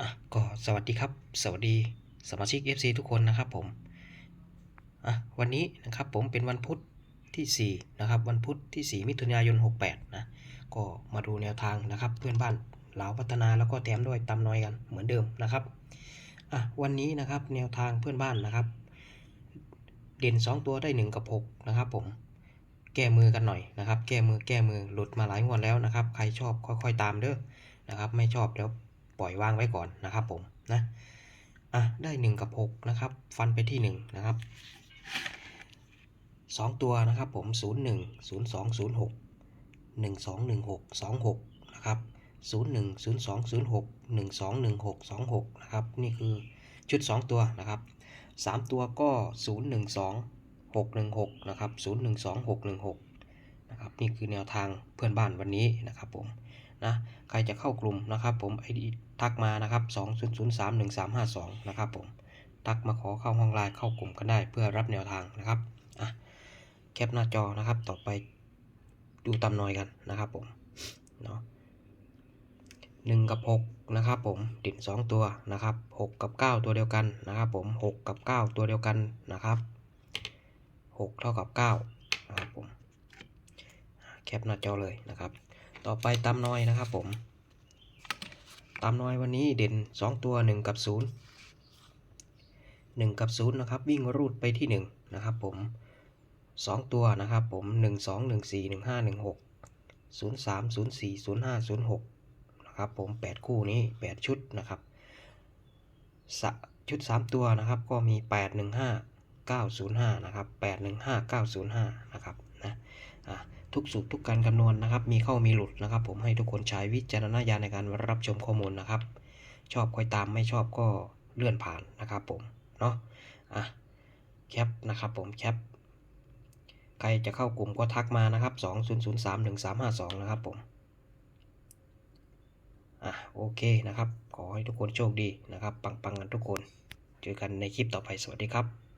อะก็สวัสดีครับ สวัสดีสมาชิก FC ทุกคนนะครับผมอะวันนี้นะครับผมเป็นวันพุธที่4นะครับวันพุธที่ 4 มิถุนายน 68นะก็มาดูแนวทางนะครับเพื่อนบ้านลาวพัฒนาแล้วก็แถมด้วยตำน้อยกันเหมือนเดิมนะครับอะวันนี้นะครับแนวทางเพื่อนบ้านนะครับ เด่น 2 ตัวได้ 1 กับ 6 นะครับผมแก้มือกันหน่อยนะครับ แก้มือแก้มือหลุดมาหลายงวดแล้วนะครับ ใครชอบค่อยๆตามเด้อนะครับ ไม่ชอบเดี๋ยว ปล่อยวางไว้ก่อนนะครับผมนะอะได้ 1 กับ 6 นะครับ ฟันไปที่ 1 นะครับ 2 ตัวนะครับผม 0 1 0 2 0 6 1 2 1 6 2 6 นะครับ 0 1 0 2 0 6 1 2 1 6 2 6 นะครับ นี่คือชุด 2 ตัวนะครับ 3 ตัวก็ 0 1 2 6 1 6 นะครับ 0 1 2 6 1 6 นะครับนี่คือแนวทางเพื่อนบ้านวันนี้นะครับผมนะใครจะเข้ากลุ่มนะครับผมไอดีทักมานะครับ 2 0 0 3 1 3 5 2 นะครับผมทักมาขอเข้าห้องไลน์เข้ากลุ่มกันได้เพื่อรับแนวทางนะครับอะแคปหน้าจอนะครับต่อไปดูตำนอยกันนะครับผมเนาะหนึ่งกับหกนะครับผมติดสองตัวนะครับหกกับเก้าตัวเดียวกันนะครับผมหกกับเก้าตัวเดียวกันนะครับหกเท่ากับเก้านะครับผม แคปหน้าจอเลยนะครับ ต่อไปตามน้อยนะครับผมตามน้อยวันนี้เด่น 2 ตัว 1 กับ 0 1 กับ 0 นะครับ วิ่งรูดไปที่ 1 นะครับผม 2 ตัวนะครับผม 1 2 1 4 1 5 1 6 0 3 0 4 0 5 0 6นะครับผม 8 คู่นี้ 8 ชุดนะครับชุด 3 ตัวนะครับก็มี 8 1 5 9 0 5นะครับ8 1 5 9 0 5นะครับนะอะ ทุกสูตรทุกการคำนวณนะครับ มีเข้ามีหลุดนะครับ ผมให้ทุกคนใช้วิจารณญาณในการรับชมข้อมูลนะครับ ชอบค่อยตามไม่ชอบก็เลื่อนผ่านนะครับผมเนาะอะแคปนะครับผมแคปใครจะเข้ากลุ่มก็ทักมานะครับ 20031352 นะครับผมอะโอเคนะครับ ขอให้ทุกคนโชคดีนะครับ ปังๆกันทุกคน เจอกันในคลิปต่อไปสวัสดีครับ